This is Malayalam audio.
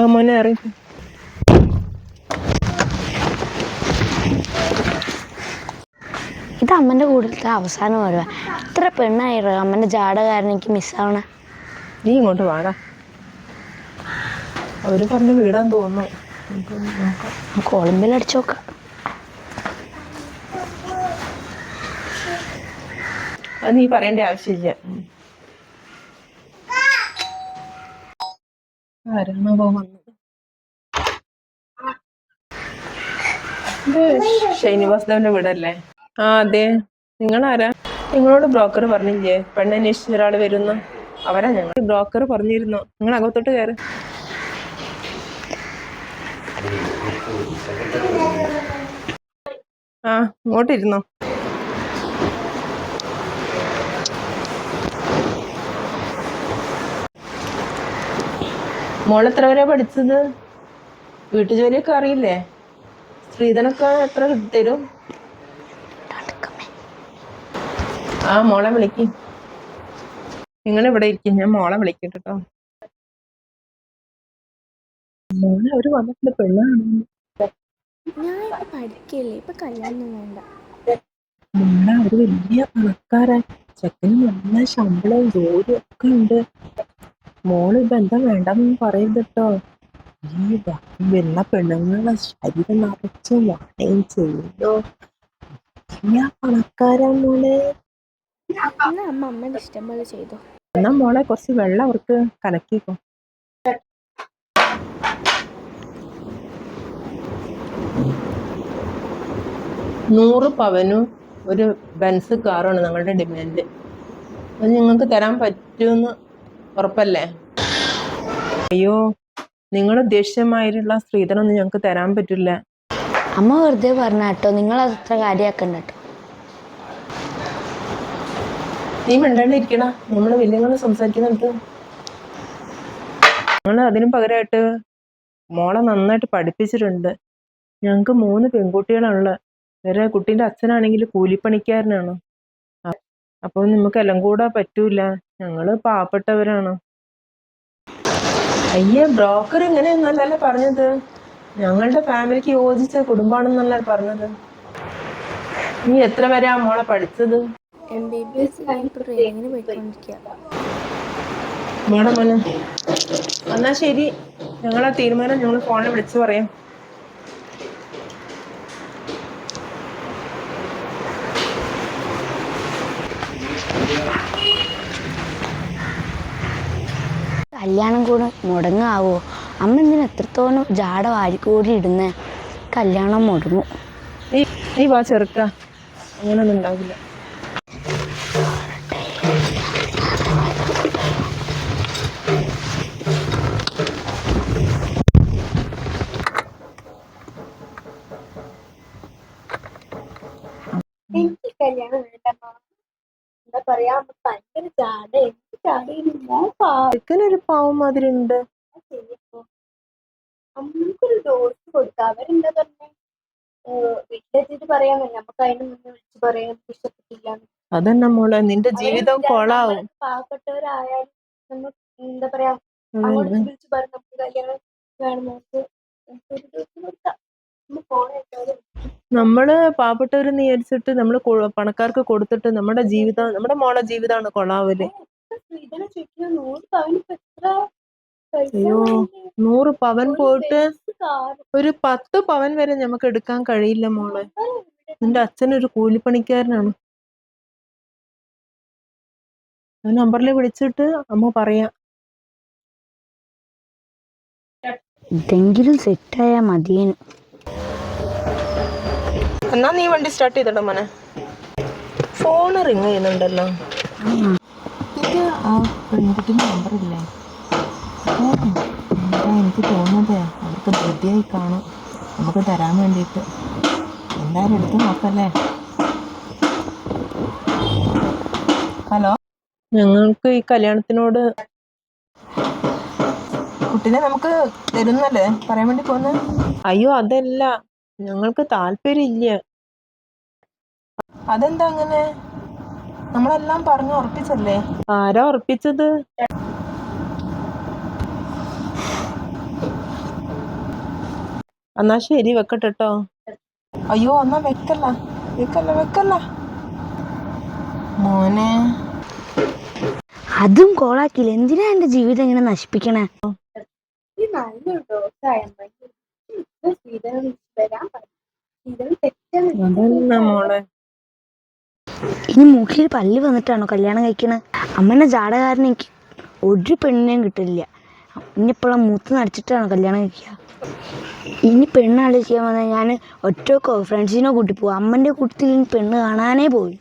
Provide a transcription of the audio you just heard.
ആ മോനെ ഇറങ്ങി ഇത് അമ്മന്റെ കൂട്ടത്തിലെ അവസാനം വരുക ഇത്ര പെണ്ണായിട്ടോ അമ്മന്റെ ജാട കാരണം എനിക്ക് മിസ്സാവണ. നീ ഇങ്ങോട്ട് വാടാ. അവർ പറഞ്ഞ് വിടാൻ തോന്നുന്നു. കോളമ്പിൽ അടിച്ചു നോക്കാം. അത് നീ പറയേണ്ട ആവശ്യമില്ല. ആരാണോ വന്നത്? ഇത് ശ്രീനിവാസ് ദേവന്റെ വീടല്ലേ? ആ അതെ. ആരാ? നിങ്ങളോട് ബ്രോക്കർ പറഞ്ഞില്ലേ? പെണ്ണന്വേഷിച്ച ഒരാൾ വരുന്നു. അവരാ ഞങ്ങൾ ബ്രോക്കർ പറഞ്ഞിരുന്നു. നിങ്ങൾ അകത്തോട്ട് കയറി. ആ ഇങ്ങോട്ടിരുന്നോ? മോൾ എത്ര വരെ പഠിച്ചത്? വീട്ടുജോലിയൊക്കെ അറിയില്ലേ? സ്ത്രീധനൊക്കെ എത്ര തരും? ആ മോളെ വിളിക്ക്. നിങ്ങൾ ഇവിടെ ഇരിക്കും ഞാൻ മോളെ വിളിക്കും കേട്ടോ മോളെ അവർ വന്നിട്ടുണ്ട് പെണ്ണാണ്. ഞാൻ പഠിക്കില്ലേ ഇപ്പൊ കല്യാണം വേണ്ട. മോളെ അവർ വലിയ പണക്കാരൻ ചെക്കന് നല്ല ശമ്പളവും ജോലിയൊക്കെ ഉണ്ട്. മോൾ ബന്ധം എന്താ വേണ്ടെന്ന് പറയരുത് കേട്ടോ ഈ വരുന്ന പെണ്ണുങ്ങളെ ശരീരം നിറച്ച് വാടയും പണക്കാരാ മോളെ. എന്നാ അമ്മ അമ്മേന്റെ ഇഷ്ടം പോലെ ചെയ്തോ? എന്നാ മോളെ കുറച്ച് വെള്ളം അവർക്ക് കലക്കിക്കോ. നൂറ് പവനും ഒരു ബെൻസ് കാറാണ് ഞങ്ങളുടെ ഡിമാൻഡ്. അത് നിങ്ങൾക്ക് തരാൻ പറ്റുമെന്ന് ഉറപ്പല്ലേ? അയ്യോ നിങ്ങൾ ഉദ്ദേശിച്ചമായിട്ടുള്ള സ്ത്രീധനൊന്നും ഞങ്ങൾക്ക് തരാൻ പറ്റില്ല. അമ്മ വെറുതെ പറഞ്ഞ കേട്ടോ നിങ്ങൾ അതത്ര അത്ര കാര്യമാക്കണ്ട കേട്ടോ. നീ മിണ്ടാണ്ടിരിക്കണ നമ്മൾ വലിയങ്ങൾ സംസാരിക്കുന്നുണ്ട് ഞങ്ങൾ അതിനു പകരമായിട്ട് മോളെ നന്നായിട്ട് പഠിപ്പിച്ചിട്ടുണ്ട്. ഞങ്ങൾക്ക് മൂന്ന് പെൺകുട്ടികളാണുള്ളത്. വേറെ കുട്ടീന്റെ അച്ഛനാണെങ്കിൽ കൂലിപ്പണിക്കാരനാണ്. അപ്പോൾ നമുക്ക് എല്ലാം കൂടെ പറ്റൂല. ഞങ്ങൾ പാവപ്പെട്ടവരാണ്. അയ്യേ ബ്രോക്കർ ഇങ്ങനെയൊന്നല്ലല്ലോ പറഞ്ഞത്? ഞങ്ങളുടെ ഫാമിലിക്ക് യോജിച്ച കുടുംബാണെന്നല്ല പറഞ്ഞത്? നീ എത്ര വരെ ആ മോളെ പഠിച്ചത്? എം ബി ബി എസ് കഴിഞ്ഞിട്ട് ട്രെയിനിങ്ങിന് പോയിക്കൊണ്ടിരിക്കുക മോളെ മോനെ. എന്നാ ശരി. ഞങ്ങളാ തീരുമാനം. ഞങ്ങൾ ഫോണിൽ വിളിച്ചു പറയാം. കല്യാണം കൂടെ മുടങ്ങാവോ? അമ്മ എന്തിനു എത്രത്തോളം ജാട വാരിക്കൂടി ഇടുന്നേ? കല്യാണം മുടങ്ങും. നീ നീ വാ ചെറുക്ക. അങ്ങനൊന്നും ഉണ്ടാവില്ല. എനിക്ക് കല്യാണം വേണ്ട എന്താ പറയാ ഭയങ്കര ജാട ജാടയില്ല ചെറുക്കനൊരു പാവം മാതിരി ഉണ്ട് നമുക്കൊരു ഡോസ് കൊടുക്കാം അവരെന്താ പറഞ്ഞേ? വീട്ടിലെത്തിയിട്ട് പറയാമല്ലോ നമുക്ക് അതിന് മുന്നേ വിളിച്ച് പറയാൻ ഇഷ്ടപ്പെട്ടില്ല അതന്നെ മോളെ. നിന്റെ ജീവിതം കൊളാവും. പാവപ്പെട്ടവരായാലും നമ്മൾ എന്താ പറയാ അങ്ങോട്ട് വിളിച്ചു വിളിച്ച് നമുക്ക് കല്യാണം വേണം നമുക്ക് നമുക്കൊരു ദിവസം കൊടുക്കാം നമ്മൾ പാവപ്പെട്ടവരെന്ന് വിചാരിച്ചിട്ട് നമ്മൾ കൊ- പണക്കാർക്ക് കൊടുത്തിട്ട് നമ്മുടെ ജീവിതം നമ്മുടെ മോളെ ജീവിതമാണ് കൊളാവൽ. സ്ത്രീധനം ചോദിക്കുന്ന നൂറ് പവന് ഇപ്പൊ എത്ര അയ്യോ നൂറ് പവൻ പോയിട്ട് ഒരു പത്ത് പവൻ വരെ നമുക്ക് എടുക്കാൻ കഴിയില്ല മോളെ. നിന്റെ അച്ഛൻ ഒരു കൂലിപ്പണിക്കാരനാണ്. ആ നമ്പറിൽ വിളിച്ചിട്ട് അമ്മ പറയാം. ഇതെങ്കിലും ആയാ മതിയേനു. എന്നാ നീ വണ്ടി സ്റ്റാർട്ട് ചെയ്തോ മോനെ? ഫോൺ റിങ് ചെയ്യുന്നുണ്ടല്ലോ. ആ നമ്പറില്ലേ നമ്പർ ഇല്ലേ? അപ്പോൾ എന്താ എനിക്ക് തോന്നുന്നത് അവർക്ക് ധൃതിയായി കാണും. നമുക്ക് തരാൻ വേണ്ടിയിട്ട്. എന്തായാലും എടുത്ത് നോക്കല്ലേ? ഹലോ? ഞങ്ങൾക്ക് ഈ കല്യാണത്തിനോട് കുട്ടീനെ നമുക്ക് തരുന്നല്ലേ? പറയാൻ വേണ്ടി പോന്നെ? അയ്യോ അതല്ല. ഞങ്ങൾക്ക് താല്പര്യമില്ല. അതെന്താ അങ്ങനെ? നമ്മളെല്ലാം പറഞ്ഞു ഉറപ്പിച്ചല്ലേ? ആരാ ഉറപ്പിച്ചത്? എന്നാ ശരി വെക്കട്ടെട്ടോ. അയ്യോ എന്നാ വെക്കല്ല. വെക്കല്ല വെക്കല്ല. മോനെ. അതും കോളാക്കില്ല എന്തിനാ എന്റെ ജീവിതം ഇങ്ങനെ നശിപ്പിക്കണേ? മോളെ? ഇനി മൂക്കിൽ പല്ല് വന്നിട്ടാണോ കല്യാണം കഴിക്കണേ? അമ്മേനെ ജാടകാരൻ എനിക്ക് ഒരു പെണ്ണിനെയും കിട്ടില്ല ഇനിയിപ്പോഴും മൂത്ത് നടിച്ചിട്ടാണോ കല്യാണം കഴിക്കുക? ഇനി പെണ്ണ് ആലോചിക്കാൻ വന്നാൽ ഞാൻ ഒറ്റക്കോ ഫ്രണ്ട്സിനോ കൂട്ടി പോകും അമ്മന്റെ കൂട്ടത്തിൽ പെണ്ണ് കാണാനേ പോയി